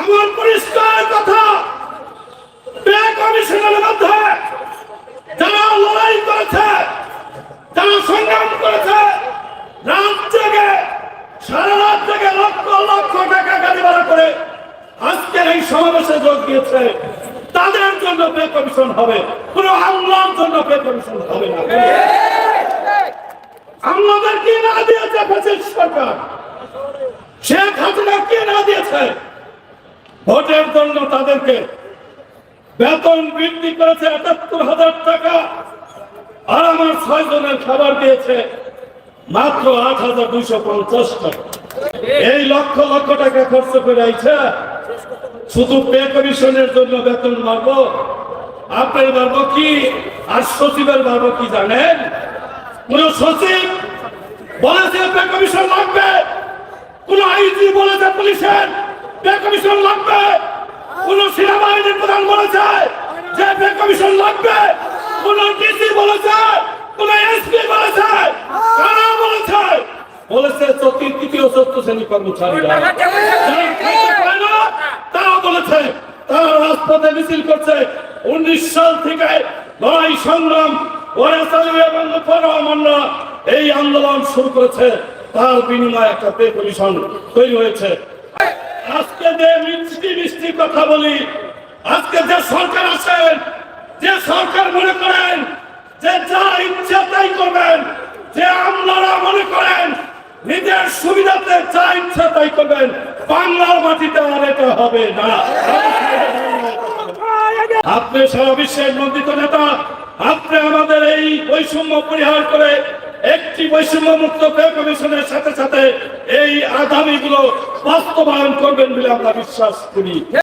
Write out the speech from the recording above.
আমার পরিষ্কার কথা। কমিশনের মধ্যে যারা লড়াই করেছে, যারা সংগ্রাম করেছে, রাত জেগে, সারা রাত জেগে লক্ষ লক্ষ টাকা গাড়ি ভাড়া করে আজকের এই সমাবেশে যোগ দিয়েছে। তাদের জন্য পে কমিশন হবে কোন আমলার জন্য পে কমিশন হবে না। আমলাদের কি না দিয়েছে? সরকার। শেখ হাসিনা কে না দিয়েছে? ভোটের জন্য তাদেরকে বেতন বৃদ্ধি করেছে একাত্তর হাজার টাকা, আর আমার ছয় জনের খাবার দিয়েছে মাত্র আট হাজার দুইশো পঞ্চাশ টাকা। এই লক্ষ লক্ষ টাকা খরচ করে আইছে। শুধু পে কমিশনের জন্য বেতন বাড়বো আপনার বাড়বো কি? আর সচিবের বাড়বো কি জানেন? কোন সচিব বলেছে পে কমিশন লাগবে, কোন আইজি বলেছে পুলিশের। পে কমিশন লাগবে। কোন সেনাবাহিনীর প্রধান বলেছে যে পে কমিশন লাগবে। কোন ডিসি বলেছে, কোন এসপি বলেছে, কারা বলেছে? বলেছে চতুর্থ তৃতীয় চতুর্থ শ্রেণি কর্মচারীরা তারা বলেছে, তারা রাজপথে মিছিল করছে। উনিশ সাল থেকে লড়াই, সংগ্রাম এবং পরমান্না এই আন্দোলন শুরু করেছে। তার বিনিময়ে একটা পে কমিশন তৈরি হয়েছে। আজকে যে মিষ্টি মিষ্টি কথা বলি, আজকে যে সরকার আছেন যে সরকার মনে করেন, যে যা ইচ্ছা তাই করবেন, যে আমলারা মনে করেন, নিজের সুবিধাতে যা ইচ্ছা তাই করবেন, বাংলার মাটিতে আর এটা হবে না। আপনি সারা বিশ্বের নেতা, আপনি আমাদের এই বৈষম্য পরিহার করে একটি বৈষম্য মুক্ত কমিশনের সাথে সাথে এই আগামীগুলো বাস্তবায়ন করবেন বলে আমরা বিশ্বাস করি।